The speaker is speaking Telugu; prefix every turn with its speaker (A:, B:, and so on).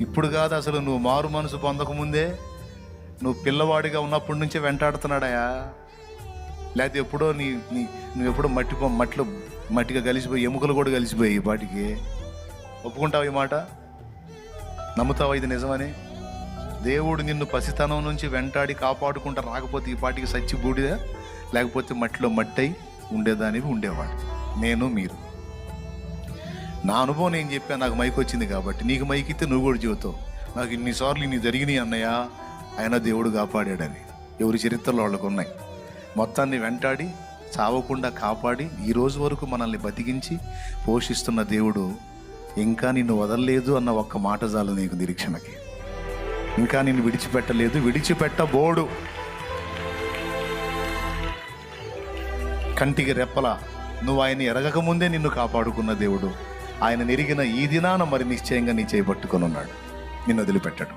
A: ఇప్పుడు కాదు అసలు నువ్వు మారు మనసు పొందకముందే నువ్వు పిల్లవాడిగా ఉన్నప్పటి నుంచే వెంటాడుతున్నాడయా? లేకపోతే ఎప్పుడో నీ నీ నువ్వు ఎప్పుడో మట్టి మట్టిలో మట్టిగా కలిసిపోయి ఎముకలు కూడా కలిసిపోయి ఈ ఒప్పుకుంటావు ఈ మాట? నమ్ముతావా ఇది నిజమని? దేవుడు నిన్ను పసితనం నుంచి వెంటాడి కాపాడుకుంటా రాకపోతే ఈ పాటికి సచ్చి బూడిద లేకపోతే మట్టిలో మట్టై ఉండేదానివి ఉండేవాడు. నేను మీరు. నా అనుభవం నేను చెప్పాను నాకు మైక్ వచ్చింది కాబట్టి. నీకు మైక్ ఇస్తే నువ్వు కూడా చెబుతావు. నాకు ఇన్నిసార్లు ఇన్ని జరిగినాయి అన్నయ్య ఆయన దేవుడు కాపాడాడని. ఎవరి చరిత్రలో వాళ్ళకు ఉన్నాయి. మొత్తాన్ని వెంటాడి చావకుండా కాపాడి ఈ రోజు వరకు మనల్ని బతికించి పోషిస్తున్న దేవుడు ఇంకా నిన్ను వదలలేదు అన్న ఒక్క మాట చాలు నీకు నిరీక్షణకి. ఇంకా నిన్ను విడిచిపెట్టలేదు విడిచిపెట్టబోడు. కంటికి రెప్పల నువ్వు ఆయన ఎరగక ముందే నిన్ను కాపాడుకున్న దేవుడు. ఆయన నెరిగిన ఈ దినాన మరి నిశ్చయంగా నీ చేపట్టుకొని ఉన్నాడు. నిన్ను వదిలిపెట్టడం.